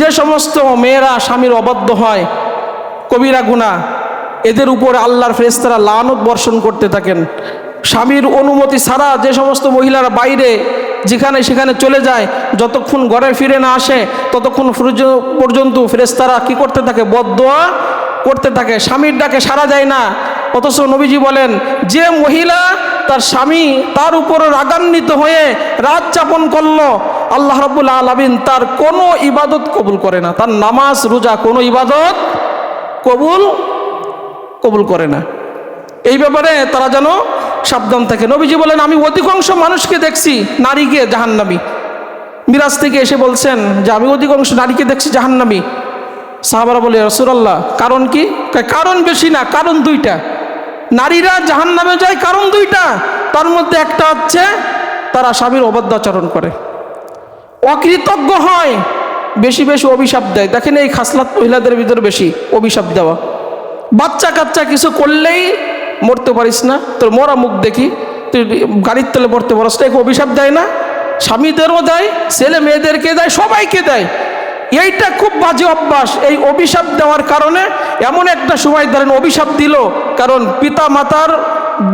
যে সমস্ত মেয়েরা স্বামীর অবাধ্য হয়, কবিরা গুণা, এদের উপর আল্লাহর ফেরেস্তারা লানত বর্ষণ করতে থাকেন। স্বামীর অনুমতি ছাড়া যে সমস্ত মহিলারা বাইরে যেখানে সেখানে চলে যায়, যতক্ষণ ঘরে ফিরে না আসে, ততক্ষণ পর্যন্ত ফেরেস্তারা কি করতে থাকে? বদোয়া করতে থাকে। স্বামীর ডাকে সারা যায় না। অথচ নবীজি বলেন, যে মহিলা তার স্বামী তার উপর রাগান্বিত হয়ে রাত যাপন করল আল্লাহ রবুল্লা আলমিন তার কোনো ইবাদত কবুল করে না। তার নামাজ, রোজা কোনো ইবাদত কবুল কবুল করে না। এই ব্যাপারে তারা যেন সাবধান থাকে। নবীজি বলেন, আমি অধিকাংশ মানুষকে দেখছি নারীকে জাহান্নামি। মিরাজ থেকে এসে বলছেন যে, আমি অধিকাংশ নারীকে দেখছি জাহান্নামি। সাহাবারা বলে রসুরাল্লাহ কারণ কি? কারণ বেশি না, কারণ দুইটা। নারীরা জাহান নামে যায়, কারণ দুইটা। তার মধ্যে একটা হচ্ছে তারা স্বামীর অবাধ্য আচরণ করে। অকৃতজ্ঞ হয়, বেশি বেশি অভিশাপ দেয়। দেখেন এই খাসলাত মহিলাদের ভিতরে বেশি অভিশাপ দেওয়া। বাচ্চা কাচ্চা কিছু করলেই মরতে পারিস না। তোর মরা মুখ দেখি, তুই গাড়ির তলে পড়তে পারস না। অভিশাপ দেয় না, স্বামীদেরও দেয়, ছেলে মেয়েদেরকে দেয়, সবাইকে দেয়। এইটা খুব বাজে অভ্যাস। এই অভিশাপ দেওয়ার কারণে এমন একটা সময় ধরেন অভিশাপ দিল। কারণ পিতা মাতার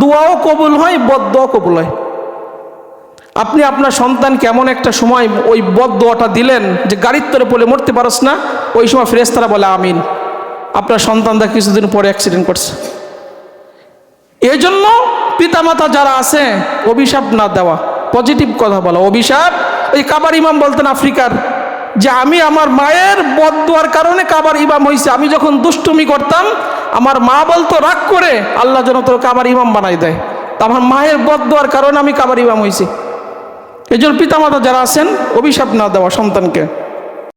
দোয়াও কবুল হয় বদোয়াও কবুল হয়। আপনি আপনার সন্তানকে এমন একটা সময় ওই বদ দোয়াটা দিলেন যে গাড়ির তলে পড়ে মরতে পারস না, ওই সময় ফেরেস্তারা বলে, আমিন। আপনার সন্তানটা কিছুদিন পরে অ্যাক্সিডেন্ট করছে। এই জন্য পিতামাতা যারা আছে, অভিশাপ না দেওয়া পজিটিভ কথা বলা। অভিশাপ, ওই কাবার ইমাম বলতেন আফ্রিকার, যে আমি আমার মায়ের বদ দেওয়ার কারণে কাবার ইমাম হয়েছে আমি যখন দুষ্টুমি করতাম, আমার মা বলতো, রাগ করে আল্লাহ যেন তোর কাবার ইমাম বানাই দেয়। তা আমার মায়ের বদ দেওয়ার কারণে আমি কাবার ইমাম হয়েছি এই জন্য পিতামাতা যারা আছেন অভিশাপ না দেওয়া সন্তানকে।